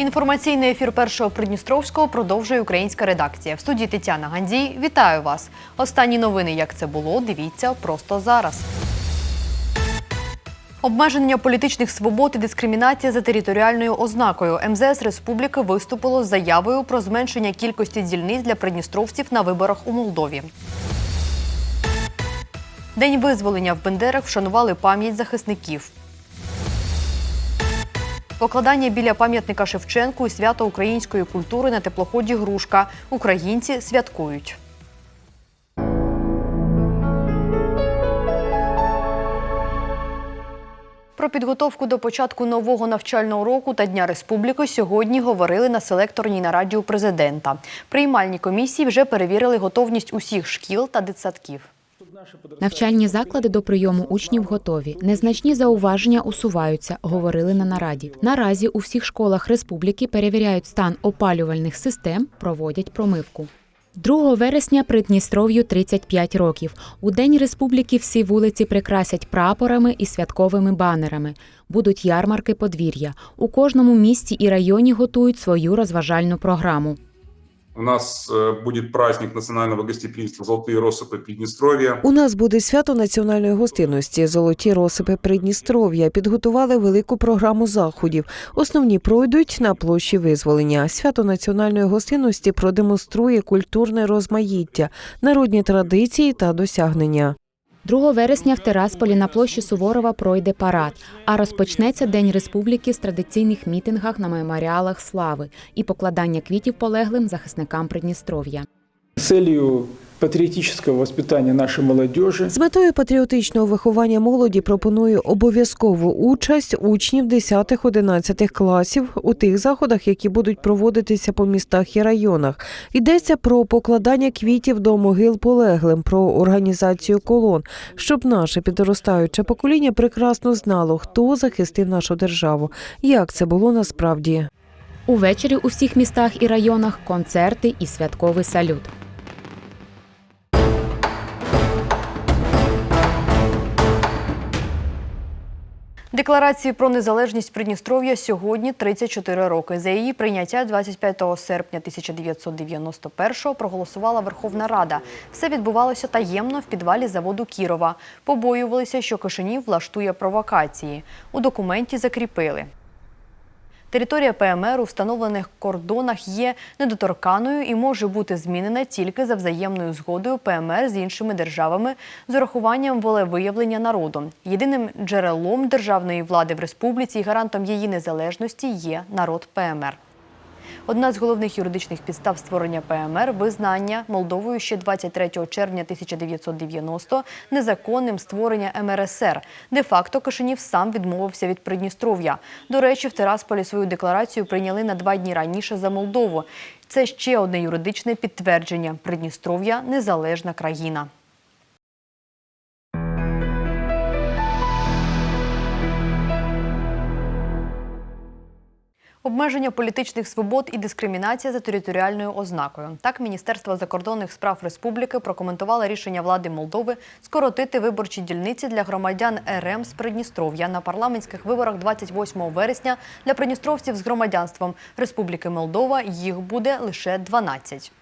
Інформаційний ефір першого Придністровського продовжує українська редакція. В студії Тетяна Гандій. Вітаю вас. Останні новини, як це було, дивіться просто зараз. Обмеження політичних свобод і дискримінація за територіальною ознакою. МЗС Республіки виступило з заявою про зменшення кількості дільниць для придністровців на виборах у Молдові. День визволення в Бендерах вшанували пам'ять захисників. Покладання біля пам'ятника Шевченку і свято української культури на теплоході Грушка. Українці святкують. Про підготовку до початку нового навчального року та Дня Республіки сьогодні говорили на селекторній нараді у президента. Приймальні комісії вже перевірили готовність усіх шкіл та дитсадків. Навчальні заклади до прийому учнів готові. Незначні зауваження усуваються, говорили на нараді. Наразі у всіх школах республіки перевіряють стан опалювальних систем, проводять промивку. 2 вересня Придністров'ю 35 років. У День республіки всі вулиці прикрасять прапорами і святковими банерами. Будуть ярмарки подвір'я. У кожному місті і районі готують свою розважальну програму. У нас э, будет праздник национального гостеприимства «Золотые россыпи Приднестровья». У нас буде свято національної гостинності Золоті розсипи Придністров'я. Підготували велику програму заходів. Основні пройдуть на площі визволення. Свято національної гостинності продемонструє культурне розмаїття, народні традиції та досягнення. 2 вересня в Терасполі на площі Суворова пройде парад, а розпочнеться День Республіки з традиційних мітингах на меморіалах слави і покладання квітів полеглим захисникам Придністров'я. Целью патриотического воспитания нашей молодежи З метою патріотичного виховання молоді пропоную обов'язкову участь учнів 10-11 класів у тих заходах, які будуть проводитися по містах і районах. Йдеться про покладання квітів до могил полеглим, про організацію колон, щоб наше підростаюче покоління прекрасно знало, хто захистив нашу державу, як це було насправді. Увечері у всіх містах і районах концерти і святковий салют. Декларації про незалежність Придністров'я сьогодні 34 роки. За її прийняття 25 серпня 1991-го проголосувала Верховна Рада. Все відбувалося таємно в підвалі заводу Кірова. Побоювалися, що Кишинів влаштує провокації. У документі закріпили. Територія ПМР у встановлених кордонах є недоторканою і може бути змінена тільки за взаємною згодою ПМР з іншими державами з урахуванням волевиявлення народу. Єдиним джерелом державної влади в республіці і гарантом її незалежності є народ ПМР. Одна з головних юридичних підстав створення ПМР – визнання Молдовою ще 23 червня 1990 незаконним створення МРСР. Де-факто Кишинів сам відмовився від Придністров'я. До речі, в Терасполі свою декларацію прийняли на два дні раніше за Молдову. Це ще одне юридичне підтвердження – Придністров'я – незалежна країна. Обмеження політичних свобод і дискримінація за територіальною ознакою. Так, Міністерство закордонних справ республіки прокоментувало рішення влади Молдови скоротити виборчі дільниці для громадян РМ з Придністров'я на парламентських виборах 28 вересня для придністровців з громадянством Республіки Молдова. Їх буде лише 12.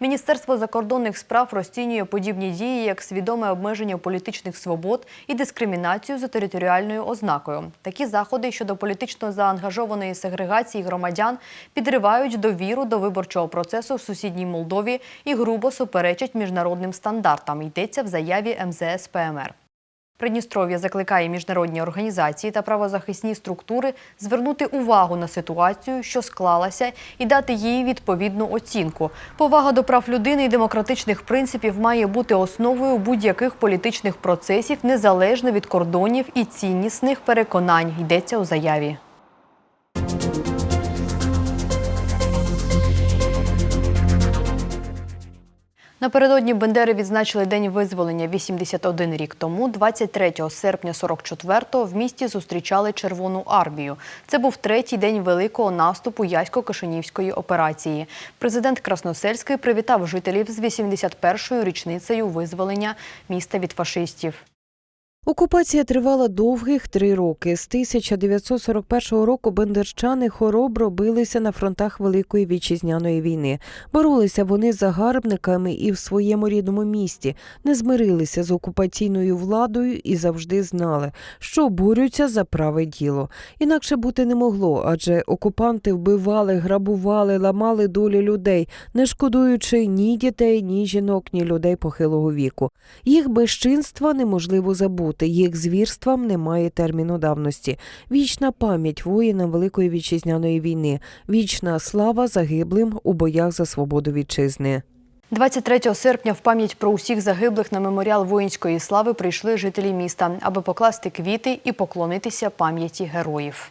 Міністерство закордонних справ розцінює подібні дії як свідоме обмеження політичних свобод і дискримінацію за територіальною ознакою. Такі заходи щодо політично заангажованої сегрегації громадян підривають довіру до виборчого процесу в сусідній Молдові і грубо суперечать міжнародним стандартам. Йдеться в заяві МЗС ПМР. Придністров'я закликає міжнародні організації та правозахисні структури звернути увагу на ситуацію, що склалася, і дати їй відповідну оцінку. Повага до прав людини і демократичних принципів має бути основою будь-яких політичних процесів незалежно від кордонів і ціннісних переконань. Йдеться у заяві. Напередодні Бендери відзначили День визволення 81 рік тому. 23 серпня 44-го в місті зустрічали Червону армію. Це був третій день великого наступу Ясько-Кишинівської операції. Президент Красносельський привітав жителів з 81-ю річницею визволення міста від фашистів. Окупація тривала довгих три роки. З 1941 року бендерчани хоробро билися на фронтах Великої вітчизняної війни. Боролися вони з загарбниками і в своєму рідному місті, не змирилися з окупаційною владою і завжди знали, що борються за праве діло. Інакше бути не могло, адже окупанти вбивали, грабували, ламали долі людей, не шкодуючи ні дітей, ні жінок, ні людей похилого віку. Їх безчинства неможливо забути, їх звірствам немає терміну давності. Вічна пам'ять воїнам Великої вітчизняної війни, вічна слава загиблим у боях за свободу вітчизни. 23 серпня в пам'ять про усіх загиблих на меморіал воїнської слави прийшли жителі міста, аби покласти квіти і поклонитися пам'яті героїв.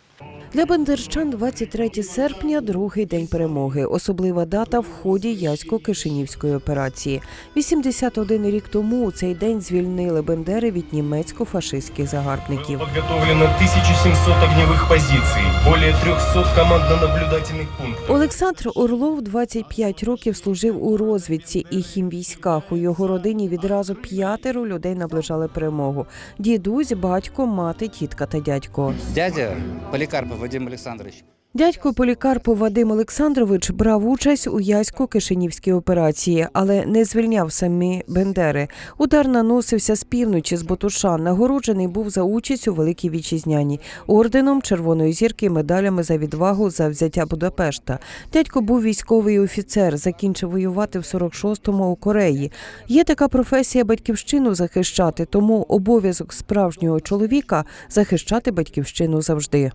Для бандерчан 23 серпня другий день перемоги. Особлива дата в ході Ясько-Кишинівської операції. 81 рік тому у цей день звільнили Бендери від німецько-фашистських загарбників. Подготовлено 1700 огневых позиций, более 300 командно-наблюдательных пунктов. Олександр Орлов 25 років служив у розвідці і хімвійськах. У його родині відразу п'ятеро людей наближали перемогу: дідусь, батько, мати, тітка та дядько. Дядя Поликарпов Вадим Александрович. Дядько Полікарпов Вадим Олександрович брав участь у Ясько-Кишинівській операції, але не звільняв самі Бендери. Удар наносився з півночі з Ботуша. Нагороджений був за участь у Великій Вітчизняній орденом Червоної зірки, медалями за відвагу за взяття Будапешта. Дядько був військовий офіцер, закінчив воювати в 46-му у Кореї. Є така професія батьківщину захищати, тому обов'язок справжнього чоловіка захищати батьківщину завжди.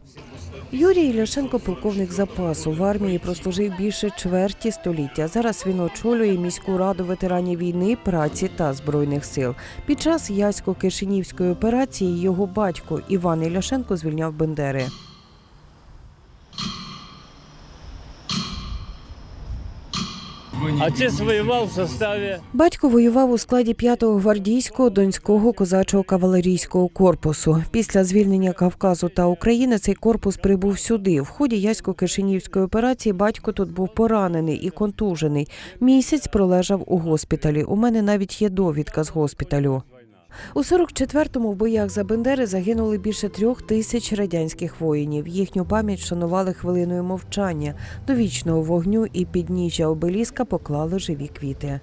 Юрій Ляшенко, полковник запасу в армії, прослужив більше чверті століття. Зараз він очолює міську раду ветеранів війни, праці та збройних сил. Під час Ясько-Кишинівської операції його батько Іван Іляшенко звільняв Бендери. Отец воював в составі. Батько воював у складі 5-го гвардійського донського козачого кавалерійського корпусу. Після звільнення Кавказу та України цей корпус прибув сюди. В ході Ясько-Кишинівської операції батько тут був поранений і контужений. Місяць пролежав у госпіталі. У мене навіть є довідка з госпіталю. У 44-му в боях за Бендери загинули більше трьох тисяч радянських воїнів. Їхню пам'ять вшанували хвилиною мовчання. До вічного вогню і підніжжя обеліска поклали живі квіти.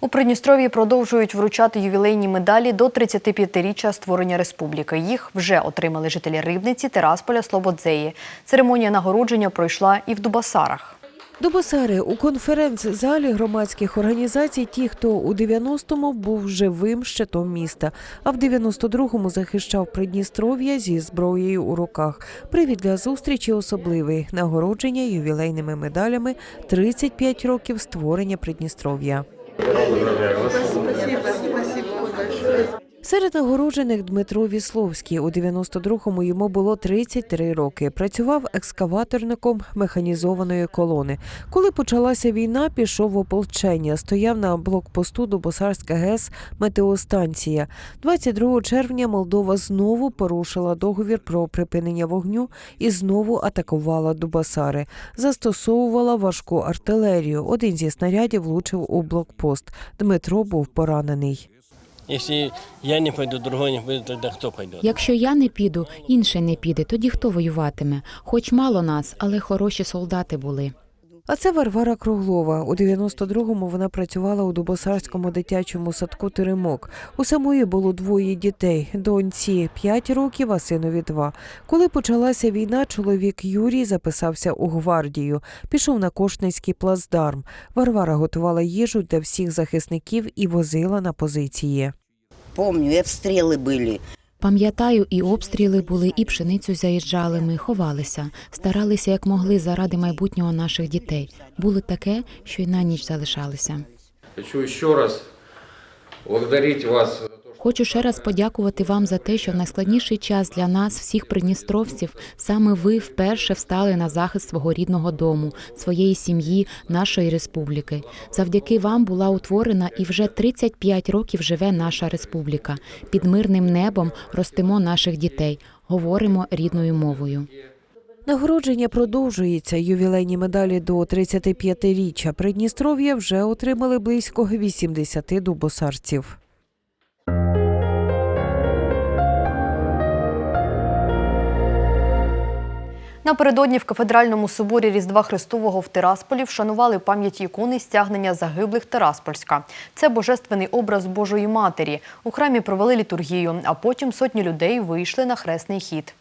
У Придністров'ї продовжують вручати ювілейні медалі до 35-річчя створення республіки. Їх вже отримали жителі Рибниці, Терасполя, Слободзеї. Церемонія нагородження пройшла і в Дубасарах. Дубосари у конференц-залі громадських організацій ті, хто у 90-му був живим щитом міста, а в 92-му захищав Придністров'я зі зброєю у руках. Привід для зустрічі особливий нагородження ювілейними медалями 35 років створення Придністров'я. Серед нагороджених Дмитро Вісловський у 92-му йому було 33 роки. Працював екскаваторником механізованої колони. Коли почалася війна, пішов в ополчення. Стояв на блокпосту Дубосарська ГЕС метеостанція. 22 червня Молдова знову порушила договір про припинення вогню і знову атакувала Дубасари. Застосовувала важку артилерію. Один зі снарядів влучив у блокпост. Дмитро був поранений. Если я не пойду, другой не пойдет, тогда кто пойдет? Якщо я не піду, інший не піде, тоді хто воюватиме? Хоч мало нас, але хороші солдати були. А це Варвара Круглова. У 92-му вона працювала у Дубосарському дитячому садку Теремок. У самої було двоє дітей: доньці 5 років, а синові 2. Коли почалася війна, чоловік Юрій записався у гвардію. Пішов на Кошницький плацдарм. Варвара готувала їжу для всіх захисників і возила на позиції. Помню, і обстріли були. Пам'ятаю, і обстріли були, і пшеницю заїжджали. Ми ховалися, старалися як могли заради майбутнього наших дітей. Було таке, що й на ніч залишалися. Хочу ще раз благодарити вас Хочу ще раз подякувати вам за те, що в найскладніший час для нас, всіх придністровців, саме ви вперше встали на захист свого рідного дому, своєї сім'ї, нашої республіки. Завдяки вам була утворена і вже 35 років живе наша республіка. Під мирним небом ростимо наших дітей, говоримо рідною мовою. Нагородження продовжується. Ювілейні медалі до 35-річчя Придністров'я вже отримали близько 80 дубосарців. Напередодні в кафедральному соборі Різдва Христового в Тирасполі вшанували пам'ять ікони стягнення загиблих Тираспольська. Це божественний образ Божої Матері. У храмі провели літургію, а потім сотні людей вийшли на хресний хід.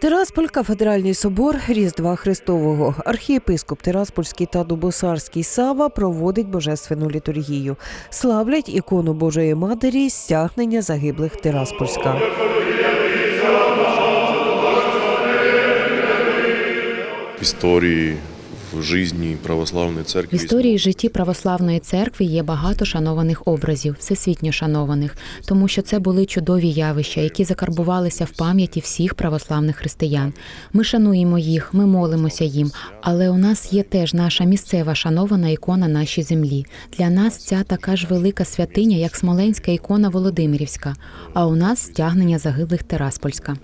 Тирасполь, кафедральний собор Різдва Христового. Архієпископ Тираспольський та Дубосарський Сава проводить божественну літургію. Славлять ікону Божої Матері стягнення загиблих Тираспольська. Истории в жизни православной В церкви. історії житті православної церкви є багато шанованих образів, всесвітньо шанованих, тому що це були чудові явища, які закарбувалися в пам'яті всіх православних християн. Ми шануємо їх, ми молимося їм, але у нас є теж наша місцева шанована ікона нашій землі. Для нас ця така ж велика святиня, як Смоленська ікона Володимирівська. А у нас стягнення загиблих Тераспольська.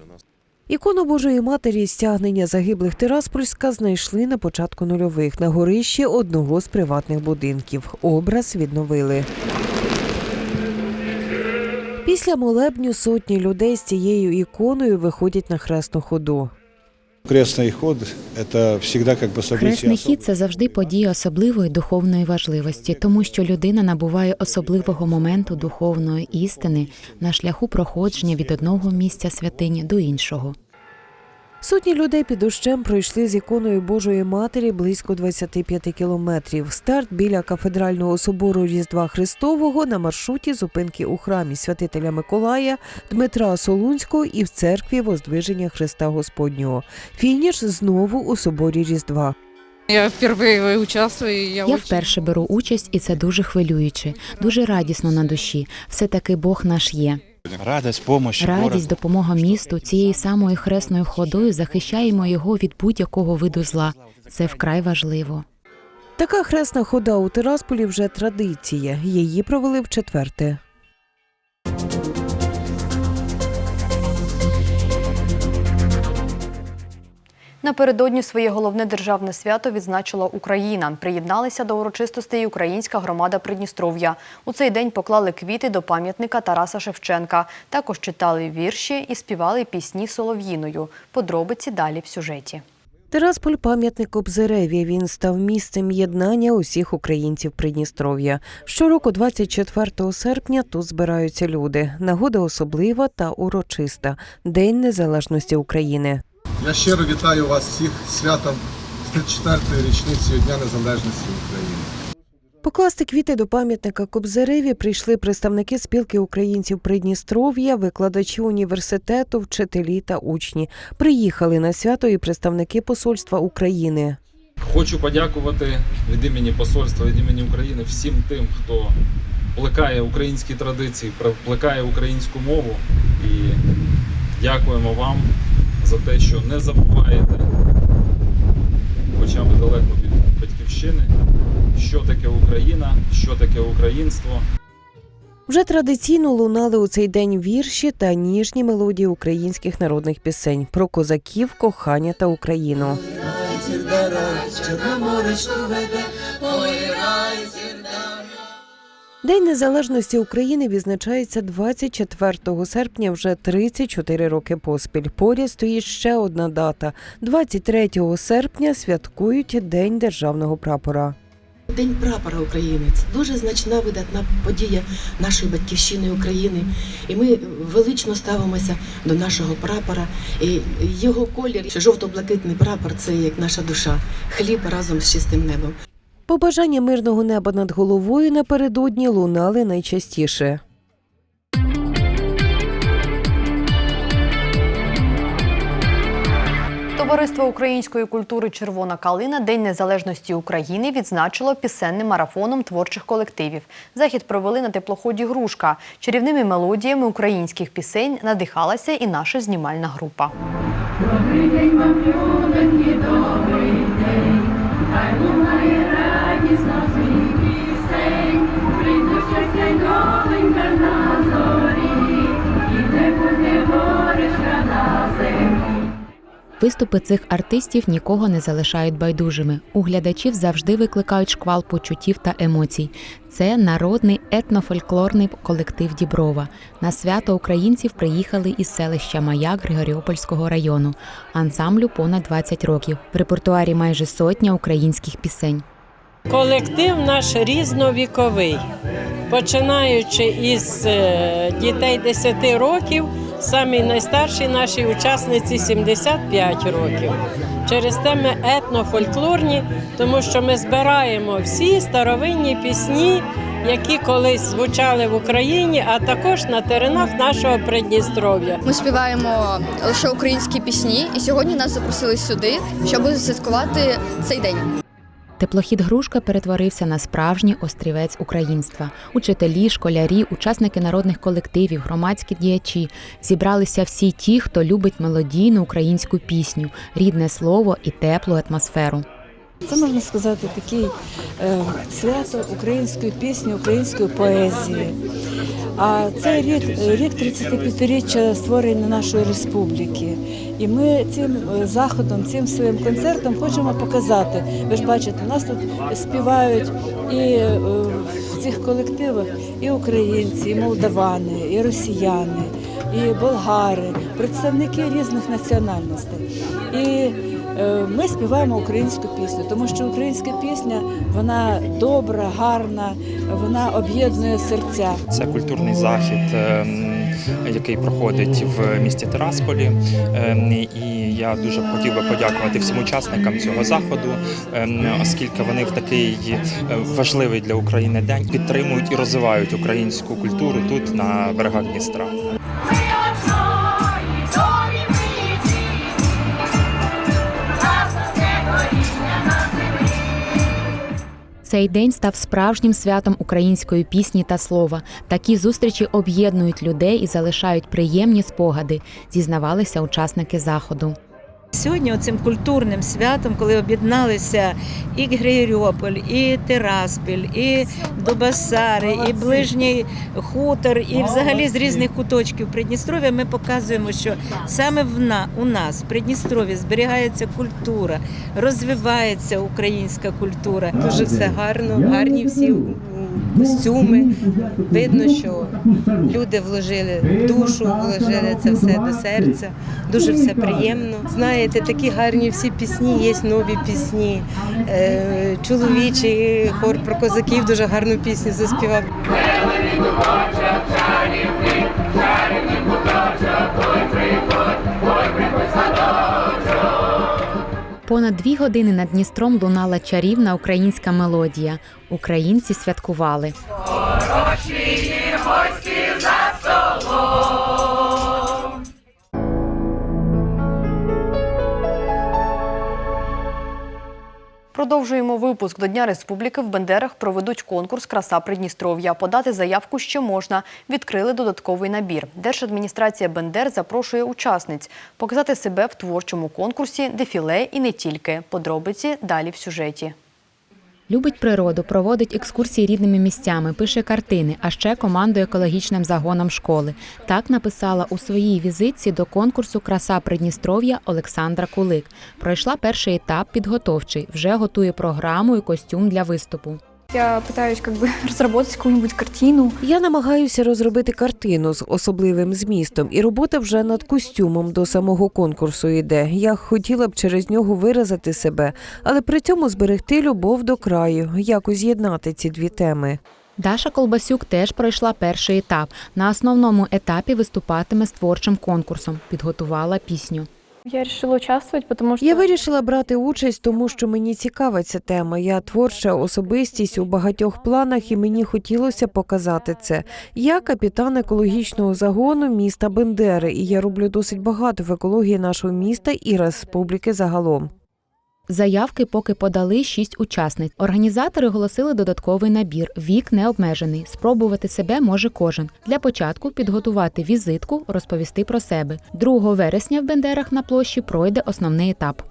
Ікону Божої Матері стягнення загиблих Тираспольська знайшли на початку нульових на горищі одного з приватних будинків. Образ відновили. Після молебню сотні людей з цією іконою виходять на хресну ходу. Крестный ход – это всегда как бы событие Хресний особое. хід це завжди подія особливої духовної важливості, тому що людина набуває особливого моменту духовної істини на шляху проходження від одного місця святині до іншого. Сотні людей під дощем пройшли з іконою Божої Матері близько 25 кілометрів. Старт біля кафедрального собору Різдва Христового на маршруті зупинки у храмі святителя Миколая, Дмитра Солунського і в церкві Воздвиження Христа Господнього. Фініш знову у соборі Різдва. Я впервые участвую. Я, Я вперше беру участь, і це дуже хвилююче, дуже радісно на душі. Все таки Бог наш є. Радость, помощь, Радість, допомога місту цією самою хресною ходою захищаємо його від будь-якого виду зла. Це вкрай важливо. Така хресна хода у Тирасполі вже традиція. Її провели в четверте. Напередодні своє головне державне свято відзначила Україна. Приєдналися до урочистостей українська громада Придністров'я. У цей день поклали квіти до пам'ятника Тараса Шевченка. Також читали вірші і співали пісні солов'їною. Подробиці далі в сюжеті. Тирасполь пам'ятник Кобзареві. Він став місцем єднання усіх українців Придністров'я. Щороку, 24 серпня, тут збираються люди. Нагода особлива та урочиста День Незалежності України. Я щиро вітаю вас всіх з святом 34-ї річниці Дня Незалежності України. Покласти квіти до пам'ятника Кобзареві прийшли представники спілки українців Придністров'я, викладачі університету, вчителі та учні. Приїхали на свято і представники посольства України. Хочу подякувати від імені посольства, від імені України всім тим, хто плекає українські традиції, плекає українську мову. І дякуємо вам за те, що не забуваєте, хоча ви далеко від батьківщини, що таке Україна, що таке українство. Вже традиційно лунали у цей день вірші та ніжні мелодії українських народних пісень про козаків, кохання та Україну. День незалежності України відзначається 24 серпня вже 34 роки поспіль. Поряд стоїть ще одна дата. 23 серпня святкують День державного прапора. День прапора України це дуже значна видатна подія нашої батьківщини України. І ми велично ставимося до нашого прапора. І його колір, жовто-блакитний прапор це як наша душа, хліб разом з чистим небом. Побажання мирного неба над головою напередодні лунали найчастіше. Товариство української культури Червона калина День Незалежності України відзначило пісенним марафоном творчих колективів. Захід провели на теплоході Грушка. Чарівними мелодіями українських пісень надихалася і наша знімальна група. Добрий день вам, добрий Виступи цих артистів нікого не залишають байдужими. У глядачів завжди викликають шквал почуттів та емоцій. Це народний етнофольклорний колектив Діброва. На свято українців приїхали із селища Маяк Григоріопольського району. Ансамблю понад 20 років. В репертуарі майже сотня українських пісень. Колектив наш різновіковий, починаючи із е, дітей 10 років, самі найстарші наші учасниці 75 років. Через те ми етнофольклорні, тому що ми збираємо всі старовинні пісні, які колись звучали в Україні, а також на теренах нашого Придністров'я. Ми співаємо лише українські пісні, і сьогодні нас запросили сюди, щоб святкувати цей день. Теплохід Грушка перетворився на справжній острівець українства. Учителі, школярі, учасники народних колективів, громадські діячі зібралися всі ті, хто любить мелодійну українську пісню, рідне слово і теплу атмосферу. Це можна сказати такий е, свято української пісні, української поезії. А це рік, рік 35-річчя створення нашої республіки. І ми цим е, заходом, цим своїм концертом хочемо показати. Ви ж бачите, нас тут співають і е, в цих колективах і українці, і молдавани, і росіяни, і болгари, представники різних національностей. І ми співаємо українську пісню, тому що українська пісня вона добра, гарна, вона об'єднує серця. Це культурний захід, ем, який проходить в місті Тирасполі. Ем, І я дуже хотів би подякувати всім учасникам цього заходу, ем, оскільки вони в такий е, важливий для України день підтримують і розвивають українську культуру тут на берегах Дністра. Цей день став справжнім святом української пісні та слова. Такі зустрічі об'єднують людей і залишають приємні спогади, зізнавалися учасники заходу. Сьогодні цим культурним святом, коли об'єдналися і Григоріополь, і Тираспіль, і Дубасари, і ближній хутор, і взагалі з різних куточків Придністров'я, ми показуємо, що саме в на, у нас в Придністров'ї зберігається культура, розвивається українська культура. Дуже все гарно, гарні всі костюми. Видно, що люди вложили душу, вложили це все до серця. Дуже все приємно. Знаєте, такі гарні всі пісні, є нові пісні. Е, Чоловічий хор про козаків дуже гарну пісню заспівав. Понад дві години над Дністром лунала чарівна українська мелодія. Українці святкували. гості за столом. Продовжуємо випуск до Дня Республіки. В Бендерах проведуть конкурс Краса Придністров'я. Подати заявку ще можна. Відкрили додатковий набір. Держадміністрація Бендер запрошує учасниць показати себе в творчому конкурсі, дефіле і не тільки. Подробиці далі в сюжеті. Любить природу, проводить екскурсії рідними місцями, пише картини, а ще командує екологічним загоном школи. Так написала у своїй візитці до конкурсу Краса Придністров'я Олександра Кулик. Пройшла перший етап підготовчий, вже готує програму і костюм для виступу. Я пытаюсь как бы разработать какую-нибудь картину. Я намагаюся розробити картину з особливим змістом, і робота вже над костюмом до самого конкурсу йде. Я хотіла б через нього виразити себе, але при цьому зберегти любов до краю, якось з'єднати ці дві теми. Даша Колбасюк теж пройшла перший етап. На основному етапі виступатиме з творчим конкурсом. Підготувала пісню. Я вирішила участвувати, потому що Я вирішила брати участь, тому що мені цікава ця тема. Я творча особистість у багатьох планах, і мені хотілося показати це. Я капітан екологічного загону міста Бендери, і я роблю досить багато в екології нашого міста і республіки загалом. Заявки поки подали шість учасниць. Організатори оголосили додатковий набір. Вік не обмежений. Спробувати себе може кожен. Для початку підготувати візитку, розповісти про себе. 2 вересня в Бендерах на площі пройде основний етап.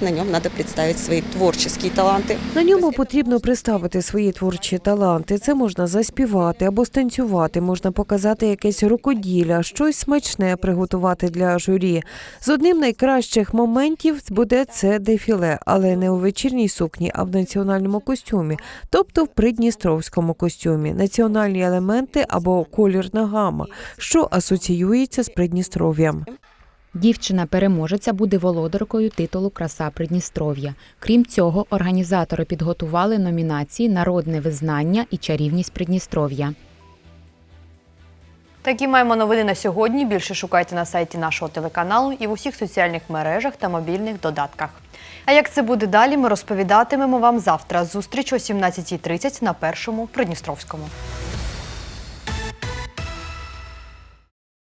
На нем надо представить свои творческие таланты. На ньому потрібно представити свої творчі таланти. Це можна заспівати або станцювати, можна показати якесь рукоділля, щось смачне приготувати для журі. З одним найкращих моментів буде це дефіле, але не у вечірній сукні, а в національному костюмі, тобто в придністровському костюмі. Національні елементи або колірна гама, що асоціюється з Придністров'ям. Дівчина-переможеця буде володаркою титулу Краса Придністров'я. Крім цього, організатори підготували номінації Народне визнання і чарівність Придністров'я. Такі маємо новини на сьогодні. Більше шукайте на сайті нашого телеканалу і в усіх соціальних мережах та мобільних додатках. А як це буде далі, ми розповідатимемо вам завтра. Зустріч о 17.30 на першому Придністровському.